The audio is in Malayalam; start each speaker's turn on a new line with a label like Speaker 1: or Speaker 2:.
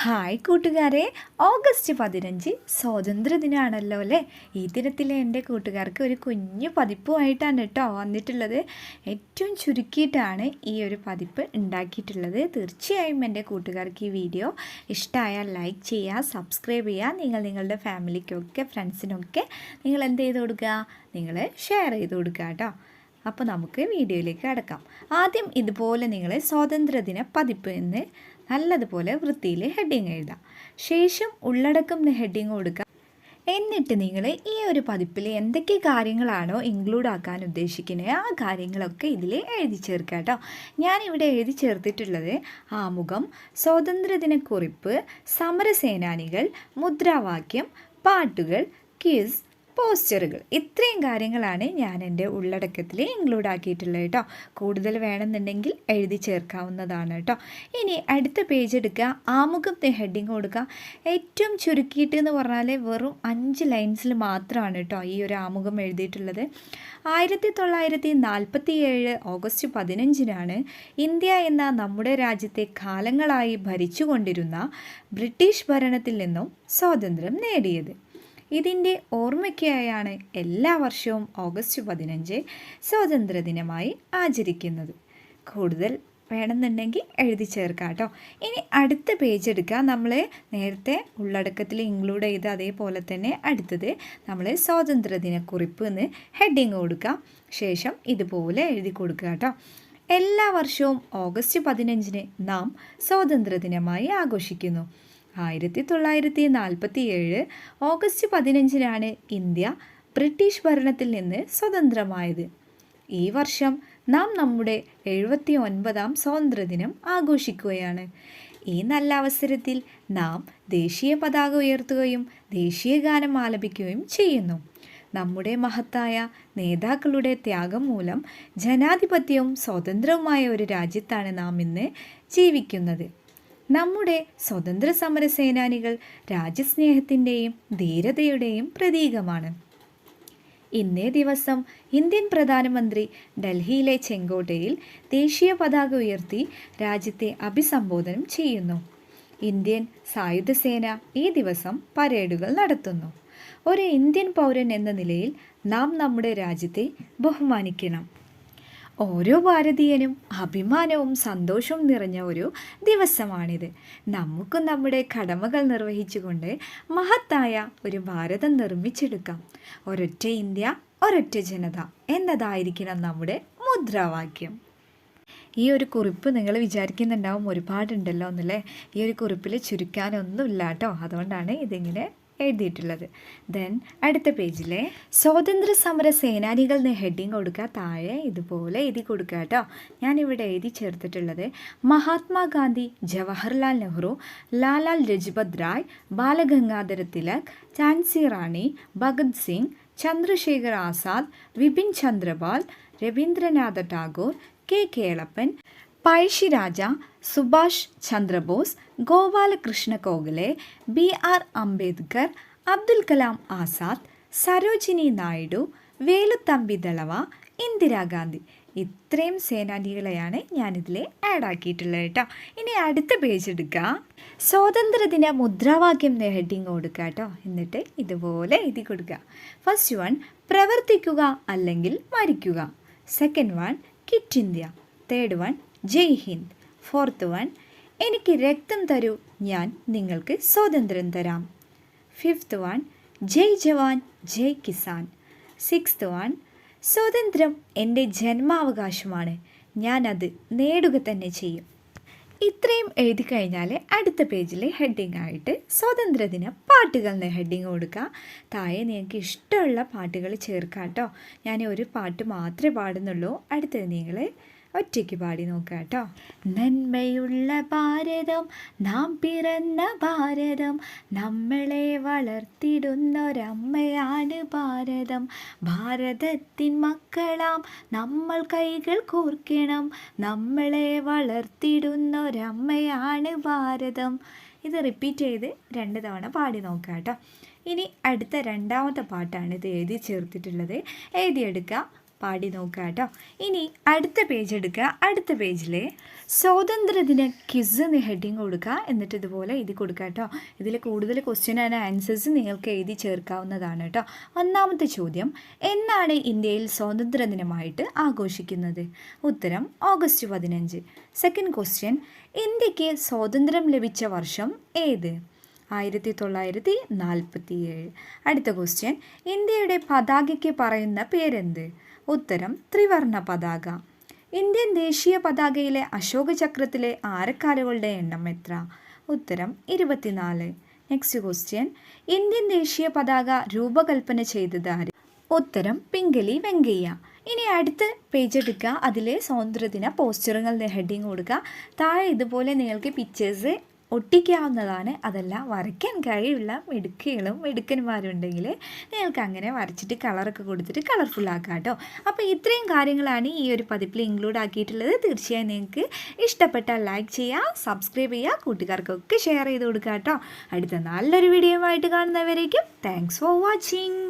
Speaker 1: ഹായ് കൂട്ടുകാരെ. ഓഗസ്റ്റ് പതിനഞ്ച് സ്വാതന്ത്ര്യ ദിനമാണല്ലോ അല്ലേ? ഈ ദിനത്തിൽ എന്റെ കൂട്ടുകാർക്ക് ഒരു കുഞ്ഞു പതിപ്പുമായിട്ടാണ് കേട്ടോ വന്നിട്ടുള്ളത്. ഏറ്റവും ചുരുക്കിയിട്ടാണ് ഈ ഒരു പതിപ്പ് ഉണ്ടാക്കിയിട്ടുള്ളത്. തീർച്ചയായും എന്റെ കൂട്ടുകാർക്ക് ഈ വീഡിയോ ഇഷ്ടമായാൽ ലൈക്ക് ചെയ്യുക സബ്സ്ക്രൈബ് ചെയ്യുക. നിങ്ങൾ നിങ്ങളുടെ ഫാമിലിക്കൊക്കെ ഫ്രണ്ട്സിനൊക്കെ നിങ്ങൾ എന്ത് ചെയ്ത് കൊടുക്കുക? നിങ്ങൾ ഷെയർ ചെയ്ത് കൊടുക്കുക കേട്ടോ. അപ്പോൾ നമുക്ക് വീഡിയോയിലേക്ക് കടക്കാം. ആദ്യം ഇതുപോലെ നിങ്ങൾ സ്വാതന്ത്ര്യദിന പതിപ്പ് എന്ന് നല്ലതുപോലെ വൃത്തിയിൽ ഹെഡിങ് എഴുതാം. ശേഷം ഉള്ളടക്കം ഹെഡിങ് കൊടുക്കാം. എന്നിട്ട് നിങ്ങൾ ഈ ഒരു പതിപ്പിൽ എന്തൊക്കെ കാര്യങ്ങളാണോ ഇൻക്ലൂഡ് ആക്കാൻ ഉദ്ദേശിക്കുന്നത് ആ കാര്യങ്ങളൊക്കെ ഇതിൽ എഴുതി ചേർക്കുക കേട്ടോ ഞാനിവിടെ എഴുതി ചേർത്തിട്ടുള്ളത് ആമുഖം സ്വാതന്ത്ര്യദിനക്കുറിപ്പ് സമരസേനാനികൾ മുദ്രാവാക്യം പാട്ടുകൾ ക്വിസ് പോസ്റ്ററുകൾ. ഇത്രയും കാര്യങ്ങളാണ് ഞാൻ എന്റെ ഉള്ളടക്കത്തിൽ ഇൻക്ലൂഡ് ആക്കിയിട്ടുള്ളത് കേട്ടോ. കൂടുതൽ വേണമെന്നുണ്ടെങ്കിൽ എഴുതി ചേർക്കാവുന്നതാണ് കേട്ടോ. ഇനി അടുത്ത പേജ് എടുക്കുക. ആമുഖത്തെ ഹെഡിങ് കൊടുക്കുക. ഏറ്റവും ചുരുക്കിയിട്ട് എന്ന് പറഞ്ഞാൽ വെറും അഞ്ച് ലൈൻസിൽ മാത്രമാണ് കേട്ടോ ഈ ഒരു ആമുഖം എഴുതിയിട്ടുള്ളത്. ആയിരത്തി തൊള്ളായിരത്തി നാൽപ്പത്തി ഏഴ് ഓഗസ്റ്റ് പതിനഞ്ചിനാണ് ഇന്ത്യ എന്ന നമ്മുടെ രാജ്യത്തെ കാലങ്ങളായി ഭരിച്ചുകൊണ്ടിരുന്ന ബ്രിട്ടീഷ് ഭരണത്തിൽ നിന്നും സ്വാതന്ത്ര്യം നേടിയത്. ഇതിന്റെ ഓർമ്മയ്ക്കായാണ് എല്ലാ വർഷവും ഓഗസ്റ്റ് പതിനഞ്ച് സ്വാതന്ത്ര്യദിനമായി ആചരിക്കുന്നത്. കൂടുതൽ വേണമെന്നുണ്ടെങ്കിൽ എഴുതി ചേർക്കാം കേട്ടോ. ഇനി അടുത്ത പേജ് എടുക്കുക നമ്മൾ നേരത്തെ ഉള്ളടക്കത്തിൽ ഇൻക്ലൂഡ് ചെയ്ത് അതേപോലെ തന്നെ അടുത്തത് നമ്മൾ സ്വാതന്ത്ര്യദിനക്കുറിപ്പ് എന്ന് ഹെഡിങ് കൊടുക്കാം. ശേഷം ഇതുപോലെ എഴുതി കൊടുക്കുക കേട്ടോ. എല്ലാ വർഷവും ഓഗസ്റ്റ് പതിനഞ്ചിന് നാം സ്വാതന്ത്ര്യദിനമായി ആഘോഷിക്കുന്നു. ആയിരത്തി തൊള്ളായിരത്തി നാൽപ്പത്തി ഏഴ് ഓഗസ്റ്റ് പതിനഞ്ചിനാണ് ഇന്ത്യ ബ്രിട്ടീഷ് ഭരണത്തിൽ നിന്ന് സ്വതന്ത്രമായത്. ഈ വർഷം നാം നമ്മുടെ എഴുപത്തി ഒൻപതാം സ്വാതന്ത്ര്യദിനം ആഘോഷിക്കുകയാണ്. ഈ നല്ല അവസരത്തിൽ നാം ദേശീയ പതാക ഉയർത്തുകയും ദേശീയ ഗാനം ആലപിക്കുകയും ചെയ്യുന്നു. നമ്മുടെ മഹത്തായ നേതാക്കളുടെ ത്യാഗം മൂലം ജനാധിപത്യവും സ്വതന്ത്രവുമായ ഒരു രാജ്യത്താണ് നാം ഇന്ന് ജീവിക്കുന്നത്. നമ്മുടെ സ്വതന്ത്ര സമര സേനാനികൾ രാജ്യസ്നേഹത്തിന്റെയും ധീരതയുടെയും പ്രതീകമാണ്. ഇന്നേ ദിവസം ഇന്ത്യൻ പ്രധാനമന്ത്രി ഡൽഹിയിലെ ചെങ്കോട്ടയിൽ ദേശീയ പതാക ഉയർത്തി രാജ്യത്തെ അഭിസംബോധനം ചെയ്യുന്നു. ഇന്ത്യൻ സായുധസേന ഈ ദിവസം പരേഡുകൾ നടത്തുന്നു. ഒരു ഇന്ത്യൻ പൗരൻ എന്ന നിലയിൽ നാം നമ്മുടെ രാജ്യത്തെ ബഹുമാനിക്കണം. ഓരോ ഭാരതീയനും അഭിമാനവും സന്തോഷവും നിറഞ്ഞ ഒരു ദിവസമാണിത്. നമുക്കും നമ്മുടെ കടമകൾ നിർവഹിച്ചുകൊണ്ട് മഹത്തായ ഒരു ഭാരതം നിർമ്മിച്ചെടുക്കാം. ഒരൊറ്റ ഇന്ത്യ ഒരൊറ്റ ജനത എന്നതായിരിക്കണം നമ്മുടെ മുദ്രാവാക്യം. ഈ ഒരു കുറിപ്പ് നിങ്ങൾ വിചാരിക്കുന്നുണ്ടാവും ഒരുപാടുണ്ടല്ലോ എന്നല്ലേ? ഈ ഒരു കുറിപ്പിൽ ചുരുക്കാനൊന്നുമില്ല കേട്ടോ അതുകൊണ്ടാണ് ഇതിങ്ങനെ എഴുതിയിട്ടുള്ളത്. ദെൻ അടുത്ത പേജിലെ സ്വാതന്ത്ര്യ സമര സേനാനികൾ എന്ന ഹെഡിങ് കൊടുക്കുക താഴെ ഇതുപോലെ എഴുതി കൊടുക്കുക കേട്ടോ. ഞാനിവിടെ എഴുതി ചേർത്തിട്ടുള്ളത് Mahatma Gandhi Jawaharlal Nehru ലാലാൽ Lajpat Rai Balagangadhara Tilak Jhansi Rani Bhagat Singh Chandrashekhar Azad Bipin Chandrapal Rabindranath Tagore K. Kelappan Pazhassi Raja Subhash Chandrabose Gopalakrishna Gokhale B R Ambedkar Abdul Kalam Azad Sarojini Naidu Veluthampi Dalawa Indira Gandhi ഇത്രയും സേനാനികളെയാണ് ഞാനിതിൽ ആഡ് ആക്കിയിട്ടുള്ളത് കേട്ടോ ഇനി അടുത്ത പേജ് എടുക്കുക സ്വാതന്ത്ര്യദിന മുദ്രാവാക്യം ഹെഡിങ് കൊടുക്കുക കേട്ടോ എന്നിട്ട് ഇതുപോലെ എഴുതി കൊടുക്കുക ഫസ്റ്റ് വൺ പ്രവർത്തിക്കുക അല്ലെങ്കിൽ മരിക്കുക. Second one quit India. Third one ജയ് ഹിന്ദ്. ഫോർത്ത് വൺ എനിക്ക് രക്തം തരൂ. ഞാൻ നിങ്ങൾക്ക് സ്വാതന്ത്ര്യം തരാം. ഫിഫ്ത്ത് വൺ ജയ് ജവാൻ ജയ് കിസാൻ. സിക്സ്ത് വൺ സ്വാതന്ത്ര്യം എന്റെ ജന്മാവകാശമാണ്. ഞാനത് നേടുക തന്നെ ചെയ്യും. ഇത്രയും എഴുതി കഴിഞ്ഞാൽ അടുത്ത പേജിലെ ഹെഡിങ് ആയിട്ട് സ്വാതന്ത്ര്യദിന പാട്ടുകൾ എന്ന ഹെഡിങ് കൊടുക്കുക താഴെ നിങ്ങൾക്ക് ഇഷ്ടമുള്ള പാട്ടുകൾ ചേർക്കാം കേട്ടോ ഞാൻ ഒരു പാട്ട് മാത്രമേ പാടുന്നുള്ളൂ. അടുത്തത് നിങ്ങൾ ഒറ്റയ്ക്ക് പാടി നോക്കുക കേട്ടോ. നന്മയുള്ള ഭാരതം നാം പിറന്ന ഭാരതം നമ്മളെ വളർത്തിടുന്നൊരമ്മയാണ് ഭാരതം. ഭാരതത്തിൻ മക്കളാം നമ്മൾ കൈകൾ കോർക്കണം നമ്മളെ വളർത്തിടുന്നൊരമ്മയാണ് ഭാരതം. ഇത് റിപ്പീറ്റ് ചെയ്ത് രണ്ട് തവണ പാടി നോക്കുക കേട്ടോ. ഇനി അടുത്ത രണ്ടാമത്തെ പാട്ടാണ് ഇത് എഴുതി ചേർത്തിട്ടുള്ളത്. എഴുതിയെടുക്കുക പാടി നോക്കുക കേട്ടോ ഇനി അടുത്ത പേജ് എടുക്കുക. അടുത്ത പേജിൽ സ്വാതന്ത്ര്യദിന ക്വിസ് എന്ന് ഹെഡിങ് കൊടുക്കുക. എന്നിട്ട് ഇതുപോലെ എഴുതി കൊടുക്കുക കേട്ടോ ഇതിൽ കൂടുതൽ ക്വസ്റ്റ്യൻ ആൻഡ് ആൻസേഴ്സ് നിങ്ങൾക്ക് എഴുതി ചേർക്കാവുന്നതാണ് കേട്ടോ ഒന്നാമത്തെ ചോദ്യം എന്നാണ് ഇന്ത്യയിൽ സ്വാതന്ത്ര്യദിനമായിട്ട് ആഘോഷിക്കുന്നത്? ഉത്തരം ഓഗസ്റ്റ് പതിനഞ്ച്. സെക്കൻഡ് ക്വസ്റ്റ്യൻ ഇന്ത്യയ്ക്ക് സ്വാതന്ത്ര്യം ലഭിച്ച വർഷം ഏത്? ആയിരത്തി തൊള്ളായിരത്തി നാൽപ്പത്തി ഏഴ് അടുത്ത ക്വസ്റ്റ്യൻ ഇന്ത്യയുടെ പതാകയ്ക്ക് പറയുന്ന പേരെന്ത്? ഉത്തരം ത്രിവർണ പതാക. ഇന്ത്യൻ ദേശീയ പതാകയിലെ അശോക ചക്രത്തിലെ ആരക്കാലുകളുടെ എണ്ണം എത്ര? ഉത്തരം ഇരുപത്തിനാല്. നെക്സ്റ്റ് ക്വസ്റ്റ്യൻ ഇന്ത്യൻ ദേശീയ പതാക രൂപകൽപ്പന ചെയ്തത് ആര്? ഉത്തരം പിങ്കലി വെങ്കയ്യ. ഇനി അടുത്ത പേജ് എടുക്കുക. അതിൽ സ്വാതന്ത്ര്യദിന പോസ്റ്ററുകളുടെ ഹെഡിങ് കൊടുക്കുക. താഴെ ഇതുപോലെ നിങ്ങൾക്ക് പിക്ചേഴ്സ് ഒട്ടിക്കാവുന്നതാണ്. അതല്ല വരയ്ക്കാൻ കഴിയുള്ള മിടുക്കുകളും മിടുക്കന്മാരുണ്ടെങ്കിൽ നിങ്ങൾക്ക് അങ്ങനെ വരച്ചിട്ട് കളറൊക്കെ കൊടുത്തിട്ട് കളർഫുൾ ആക്കാം കേട്ടോ അപ്പോൾ ഇത്രയും കാര്യങ്ങളാണ് ഈ ഒരു പതിപ്പിൽ ഇൻക്ലൂഡ് ആക്കിയിട്ടുള്ളത്. തീർച്ചയായും നിങ്ങൾക്ക് ഇഷ്ടപ്പെട്ടാൽ ലൈക്ക് ചെയ്യുക സബ്സ്ക്രൈബ് ചെയ്യുക കൂട്ടുകാർക്കൊക്കെ ഷെയർ ചെയ്ത് കൊടുക്കുക കേട്ടോ അടുത്ത നല്ലൊരു വീഡിയോ ആയിട്ട് കാണുന്നവരേക്കും താങ്ക്സ് ഫോർ വാച്ചിങ്